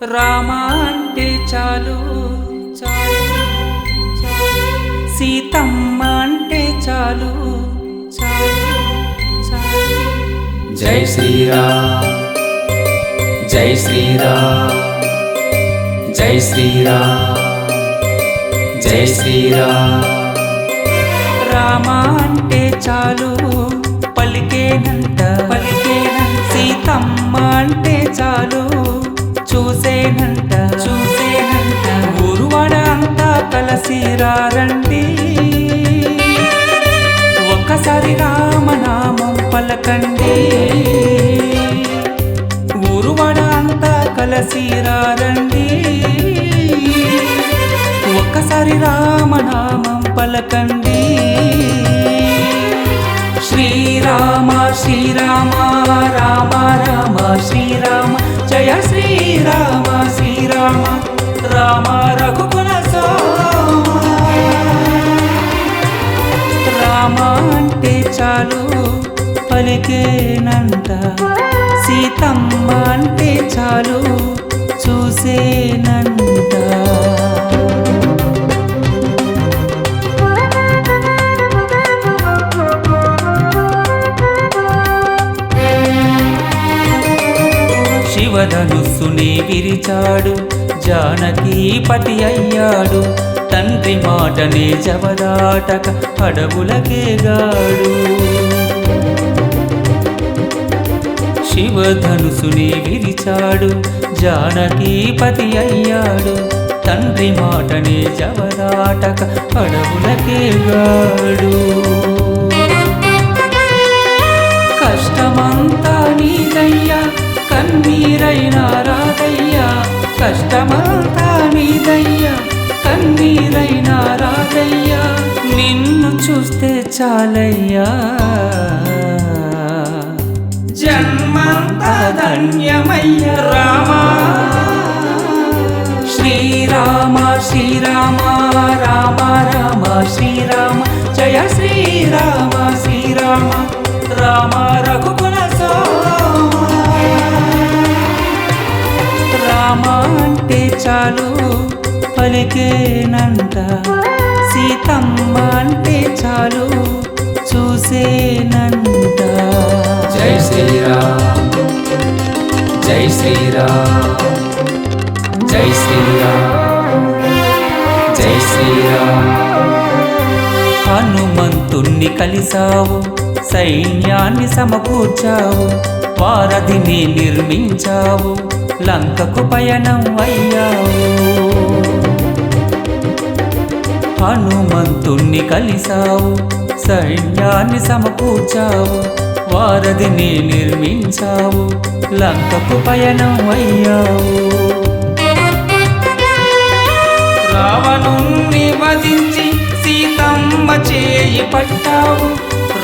రామ అంటే చాలు. సీతమ్మ అంటే చాలు చాలు చాలు జై శ్రీరామ్ జై శ్రీరామ్ జై శ్రీరామ్ జై శ్రీరామ్ రామ అంటే చాలు చూసేనంట చూసేనంట ఊరువాడ అంతా కలిసి రండి ఒక్కసారి రామనామం పలకండి. ఊరువాడ అంతా కలిసి రండి ఒక్కసారి రామనామం పలకండి. శ్రీరామ శ్రీరామ రామ రామ శ్రీరామ. జయ శ్రీరామ శ్రీరామ రామ రఘుకుల రామ అంటే చాలు పలికేనంట సీతమ్మ అంటే చాలు చూసేనంట శివధనుస్సుని విరిచాడు జానకీపతి అయ్యాడు తండ్రి మాటనే జవదాటక అడవులకేగాడు శివధనుసుని విరిచాడు జానకీపతి అయ్యాడు తండ్రి మాటనే జవదాటక అడవులకేగాడు కష్టమంతా నీదయ్యా కన్నీరైనా రాదయ్యా నిన్ను చూస్తే చాలయ్యా. జన్మంతా ధన్యమయ్య రామా. శ్రీరామ శ్రీరామ రామ రామ శ్రీరామ జయ శ్రీరామ శ్రీరామ రామ రఘు రామ అంటే చాలు పలికేనంట సీతమ్మ అంటే చాలు చూసేనంట జై శ్రీరామ్ జై శ్రీరామ్ జై శ్రీరామ్ జై శ్రీరామ్. హనుమంతుణ్ణి కలిసావు సైన్యాన్ని సమకూర్చావు వారధిని నిర్మించావు. లంకకు పయనం అయ్యావు. హనుమంతుణ్ణి కలిసావు సైన్యాన్ని సమకూర్చావు వారధిని నిర్మించావు లంకకు పయనం అయ్యావు. రావణుణ్ణి వధించి సీతమ్మ చేయి పట్టావు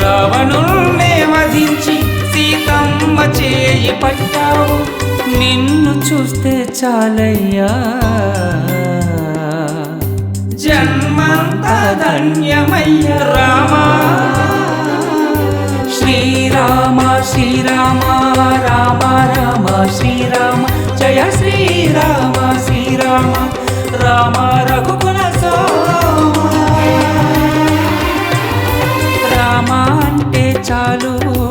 రావణుణ్ణి వధించి సీతమ్మ చేయి పట్టావు. నిన్ను చూస్తే చాలయ్యా. జన్మంతా ధన్యమయ్య. రామా. శ్రీరామ శ్రీరామ రామ రామ శ్రీరామ. జయ శ్రీరామ శ్రీరామ. రామ రఘుకుల రామ అంటే చాలు.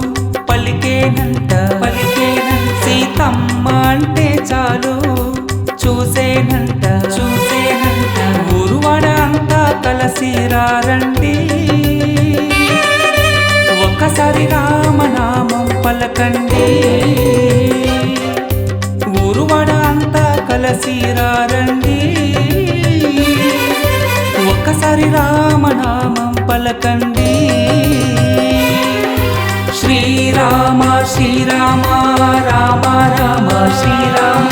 పలికేనంట. పలికేనంట. సీతమ్మ అంటే చాలు. చూసేనంట. చూసేనంట. ఊరువాడ అంతా కలిసి రారండి. ఒక్కసారి రామనామం పలకండి. ఊరువాడ అంతా కలిసి రారండి. ఒక్కసారి రామనామం పలకండి. శ్రీరామ శ్రీరామ రామ రామ శ్రీరామ